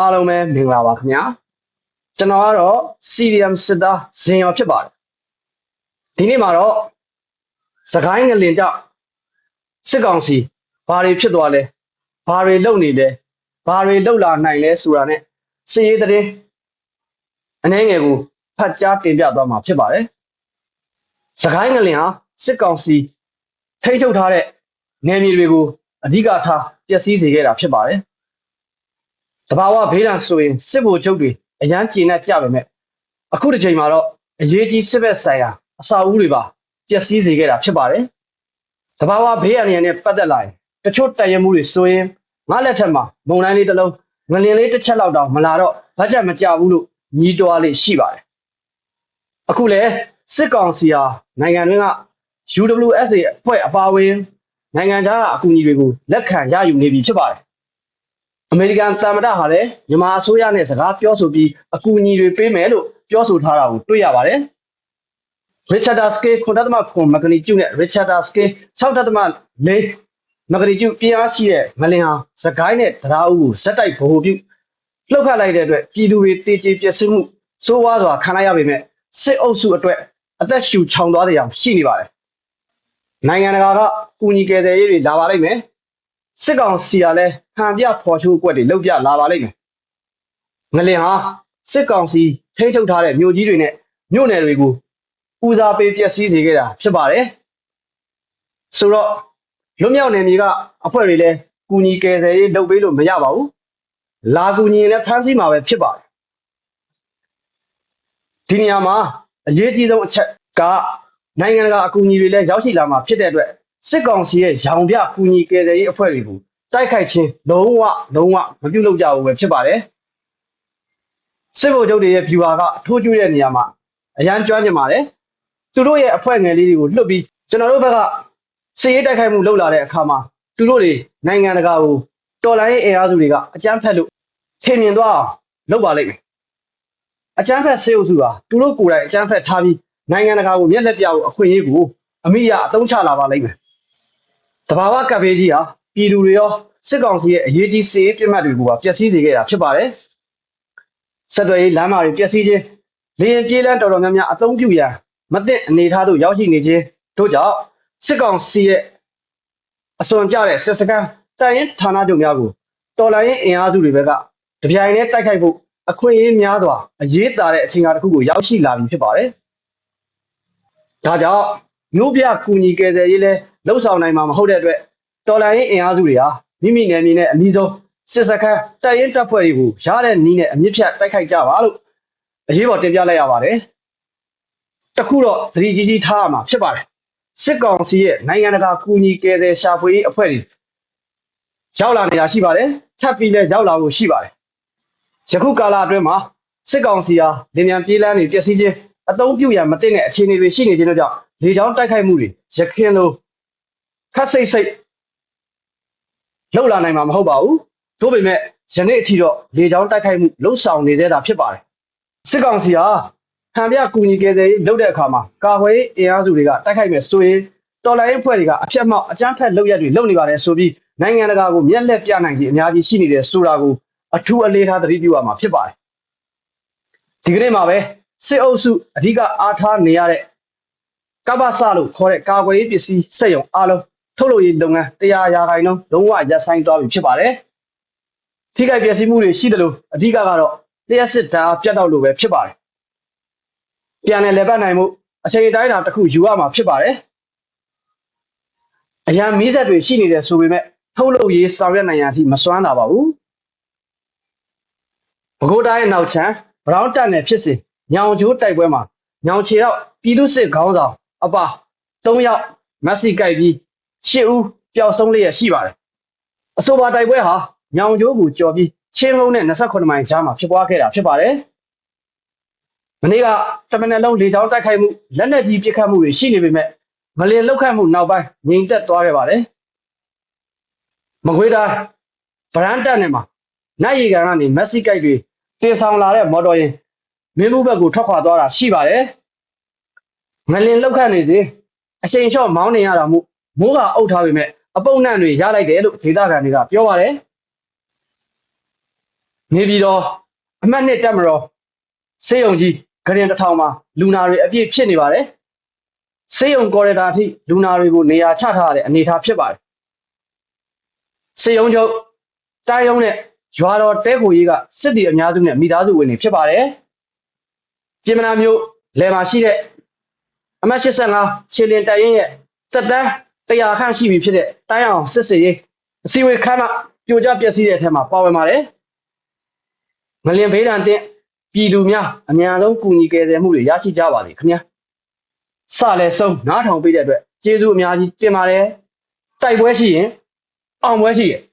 အားလုံးပဲမင်္ဂလာပါခင်ဗျာကျွန်တော်ကတော့ CDM စစ်သားဇင်ရော်ဖြစ်ပါတယ်ဒီနေ့မှာတော့စကိုင်းငလင်ကြောင့်စစ်ကောင်စီဘာတွေဖြစ်သွားလဲဘာတွေလုပ်နေလဲဘာတွေလုပ်လာနိုင်လဲဆိုတာနဲ့စည်ရေးတဲ့အနေငယ်ကိုဖတ်ကြားတင်ပြသွားမှာဖြစ်ပါတယ်စကိုင်းငလင်ဟာစစ်ကောင်စီထိန်းချုပ်ထားတဲ့နယ်မြေတွေကိုအဓိကထားပျက်စီးစေခဲ့တာဖြစ်ပါတယ် တဘာဝဘေးဒဏ်ဆိုရင်စစ်ဗိုလ်ချုပ်တွေအရန်ကျေနပ်ကြပါမယ်အခုတစ်ချိန်မှာတော့အရေးကြီးစစ်ဘက်ဆိုင်ရာအစာအုပ်တွေပါပျက်စီးစေခဲ့တာဖြစ်ပါတယ်တဘာဝဘေးအန္တရာယ်နဲ့ပတ်သက်လာရင်တချို့တန်ရမှုတွေဆိုရင်ငါလက်ထက်မှာမုံတိုင်းလေးတစ်လုံးငလင်လေးတစ်ချက်လောက်တောင်မလာတော့ဘတ်ဂျက်မကြဘူးလို့ညီးတွားလေးရှိပါတယ်အခုလေစစ်ကောင်စီဟာနိုင်ငံတွင်းက UWSA အဖွဲ့အပါအဝင်နိုင်ငံခြားကအကူအညီတွေကိုလက်ခံရယူနေပြီဖြစ်ပါတယ် အမေရိကန်သမ္မတဟာလည်းမြန်မာအစိုးရနဲ့စကားပြောဆိုပြီးအကူအညီတွေပေးမယ်လို့ပြောဆိုထားတာကိုတွေ့ရပါတယ်။ Richard Scale 9.9မဂနီကျုနဲ့ Richard Scale 6.4မဂနီကျုပြင်းအားရှိတဲ့ငလင်ဟာစကိုင်းနဲ့တရားဦးကိုဇက်တိုက်ဗဟိုပြုလှုပ်ခတ်လိုက်တဲ့အတွက်ပြည်သူတွေတေချေပျက်စီးမှုစိုးဝါးစွာခံရရပေမဲ့စစ်အုပ်စုအတွက်အသက်ရှူချောင်သွားတဲ့အောင်ရှိနေပါတယ်။နိုင်ငံတကာကကူညီကယ်ဆယ်ရေးတွေလာပါလိမ့်မယ်။ စစ်ကောင်စီကလည်းဟန်ပြဖော်ချိုးကွက်တွေလှုပ်ပြလာပါလိမ့်မယ်။ငလင်ဟာစစ်ကောင်စီထိန်းချုပ်ထားတဲ့မြို့ကြီးတွေနဲ့မြို့နယ်တွေကိုဦးစားပေးပျက်စီးစေခဲ့တာဖြစ်ပါတယ်။ဆိုတော့လွတ်မြောက်နယ်မြေကအဖွဲ့တွေလည်းကူညီကယ်ဆယ်ရေးလုပ်ပေးလို့မရပါဘူး။လာကူညီရင်လည်းဖမ်းဆီးမှာပဲဖြစ်ပါတယ်။ဒီနေရာမှာအရေးကြီးဆုံးအချက်ကနိုင်ငံတကာအကူအညီတွေလည်းရောက်ရှိလာမှာဖြစ်တဲ့အတွက် စစ်ကောင်စီရဲ့ရောင်ပြကူညီကယ်ဆယ်ရေးအဖွဲ့တွေကိုတိုက်ခိုက်ခြင်းလုံးဝလုံးဝမပြုလုပ်ကြဘူးပဲဖြစ်ပါတယ်စစ်ဗိုလ်ချုပ်တွေရဲ့ viewer ကအထိုးကျွေးတဲ့နေရာမှာအရန်ကျွမ်းကျင်ပါတယ်သူတို့ရဲ့အဖွဲ့ငယ်လေးတွေကိုလွတ်ပြီးကျွန်တော်တို့ဘက်ကစစ်ရေးတိုက်ခိုက်မှုလုပ်လာတဲ့အခါမှာသူတို့တွေနိုင်ငံတကာကိုတော်လိုင်းရေးအင်အားစုတွေကအကြမ်းဖက်လို့ထင်မြင်သွားအောင်လုပ်ပါလိမ့်မယ်အကြမ်းဖက်စေအုပ်စုဟာသူတို့ကိုယ်တိုင်အကြမ်းဖက်ထားပြီးနိုင်ငံတကာကိုမျက်လက်ပြဖို့အခွင့်အရေးကိုအမိရအသုံးချလာပါလိမ့်မယ် တဘာဝကပ်ဘေးကြီးဟာပြည်သူတွေရောစစ်ကောင်စီရဲ့အရေးကြီးစစ်ရေးပြစ်မှတ်တွေကိုပါပျက်စီးစေခဲ့တာဖြစ်ပါတယ်ဆက်သွယ်ရေးလမ်းမတွေပျက်စီးခြင်းလေရင်ပြေးလန်းတော်တော်များများအသုံးပြုရန်မသင့်အနေထားတို့ရောက်ရှိနေခြင်းတို့ကြောင့်စစ်ကောင်စီရဲ့အစွန်ကြတဲ့စစ်စကန်တိုင်ရင်ဌာနချုပ်များကိုတော်လိုင်းရင်အင်အားစုတွေဘက်ကတပြိုင်တည်းတိုက်ခိုက်ဖို့အခွင့်အရေးများစွာအရေးတာတဲ့အချိန်အခါတစ်ခုကိုရောက်ရှိလာပြီဖြစ်ပါတယ်။ဒါကြောင့်မြို့ပြကူညီကယ်ဆယ်ရေးလဲ လှုပ်ဆောင်နိုင်မှာမဟုတ်တဲ့အတွက်တော်လိုင်းရင်အင်အားစုတွေဟာမိမိနယ်မြေနဲ့အနည်းဆုံးစစ်စခန်းတိုက်ရင်တပ်ဖွဲ့တွေကိုရတဲ့နီးနဲ့အမြင့်ဖြတ်တိုက်ခိုက်ကြပါလို့အရေးပေါ်တင်ပြလိုက်ရပါတယ်။တခုတော့သတိကြီးကြီးထားရမှာဖြစ်ပါတယ်။စစ်ကောင်စီရဲ့နိုင်ငံတကာကူညီကယ်ဆယ်ရှာဖွေရေးအဖွဲ့တွေရောက်လာနေတာရှိပါတယ်။ထပ်ပြီးလဲရောက်လာဖို့ရှိပါတယ်။ယခုကာလအတွင်းမှာစစ်ကောင်စီဟာလင်မြန်ပြေးလန်းနေပျက်စီးခြင်းအသုံးပြုရန်မတင်တဲ့အခြေအနေတွေရှိနေခြင်းတို့ကြောင့်လေကြောင်းတိုက်ခိုက်မှုတွေရခင်လို ခက်စိတ်စိတ်လောက်လာနိုင်မှာမဟုတ်ပါဘူး။သို့ပေမဲ့ယနေ့အထိတော့လေကြောင်းတိုက်ခိုက်မှုလှုပ်ဆောင်နေသေးတာဖြစ်ပါတယ်။စစ်ကောင်စီဟာဟန်ပြကူညီကယ်ဆယ်ရေးလုပ်တဲ့အခါမှာကာဝေးအင်အားစုတွေကတိုက်ခိုက်မယ်ဆိုရင်တော်လိုင်းအဖွဲ့တွေကအပြတ်မောက်အကြမ်းဖက်လုပ်ရက်တွေလုပ်နေပါတယ်ဆိုပြီးနိုင်ငံတကာကိုမျက်လက်ပြနိုင်ခြင်းအများကြီးရှိနေတယ်ဆိုတာကိုအထူးအလေးထားသတိပြုရမှာဖြစ်ပါတယ်။ဒီကနေ့မှာပဲစစ်အုပ်စုအဓိကအားထားနေရတဲ့ကပ္ပစလို့ခေါ်တဲ့ကာကွယ်ရေးပစ္စည်းစက်ရုံအားလုံး ထုတ်လုပ်ရေးလုပ်ငန်းတရားရာခိုင်နှုန်းလုံးဝရပ်ဆိုင်းသွားပြီဖြစ်ပါတယ်။ထိခိုက်ပျက်စီးမှုတွေရှိတယ်လို့အဓိကကတော့လျှက်စစ်ဓာတ်ပြတ်တော့လို့ပဲဖြစ်ပါတယ်။ပြန်လည်လက်ပတ်နိုင်မှုအချိန်တိုင်းတာတစ်ခုယူရမှာဖြစ်ပါတယ်။အရန်မီးဆက်တွေရှိနေတယ်ဆိုပေမဲ့ထုတ်လုပ်ရေးဆောင်ရွက်နိုင်ရအထိမစွမ်းတာပါဘူး။ဘကိုးတိုင်းရဲ့နောက်ချမ်းဘရောင်းတက်နယ်ဖြစ်စဉ်ညောင်ချိုးတိုက်ပွဲမှာညောင်ချေတော့ပြည်သူစစ်ခေါင်းဆောင်အပါ၃ယောက်မက်ဆီကြိုက်ပြီး ရှစ်ဦးပျောက်ဆုံးလျက်ရှိပါတယ်အဆိုပါတိုက်ပွဲဟာညောင်ကျိုးကိုကြော်ပြီးချင်းလုံးနဲ့28မိုင်ကြားမှာဖြစ်ပွားခဲ့တာဖြစ်ပါတယ်မနေ့ကတမန်နယ်လုံးလေကြောင်းတိုက်ခိုက်မှုလက်နက်ကြီးပစ်ခတ်မှုတွေရှိနေပေမဲ့မလင်လောက်ခတ်မှုနောက်ပိုင်းငြိမ်သက်သွားခဲ့ပါတယ်မကွေးတိုင်းဗရန်တက်နယ်မှာနိုင်ရီကန်ကနေမက်ဆီကိုက်တွေတေဆောင်လာတဲ့မော်တော်ယာဉ်မင်းမှုဘက်ကိုထွက်ခွာသွားတာရှိပါတယ်ငလင်လောက်ခတ်နေစေအချိန်လျှော့မောင်းနေရတာမို့ မိုးကအုပ်ထားပေမဲ့အပုံနှံ့တွေရလိုက်တယ်လို့ဒေသခံတွေကပြောပါတယ်နေပြည်တော်အမှတ်နှစ်တက်မတော်စေယုံကြီးဂရင်တစ်ထောင်မှာလူနာတွေအပြည့်ဖြစ်နေပါတယ်စေယုံကော်ရီဒါအထိလူနာတွေကိုနေရာချထားရတဲ့အနေအထားဖြစ်ပါတယ်စေယုံချုပ်တိုင်းရုံးနဲ့ရွာတော်တဲခိုကြီးကစစ်တီအများစုနဲ့မိသားစုဝင်တွေဖြစ်ပါတယ်ပြင်မနာမျိုးလယ်မှာရှိတဲ့အမှတ်85ခြေလင်တိုင်ရင်ရဲ့စက်တန်း 100ခန့်ရှိပြီဖြစ်တဲ့တိုင်းအောင်စစ်စေရေးအစည်းအဝေးခန်းကပြိုကျပျက်စီးတဲ့အထက်မှာပါဝင်ပါတယ်ငလင်ဖေးတန်တဲ့ပြည်သူများအများဆုံးကူညီကယ်ဆယ်မှုတွေရရှိကြပါစေခင်ဗျာစလဲဆုံးနားထောင်ပေးတဲ့အတွက်ကျေးဇူးအများကြီးတင်ပါတယ်တိုက်ပွဲရှိရင်အောင်ပွဲရှိရင်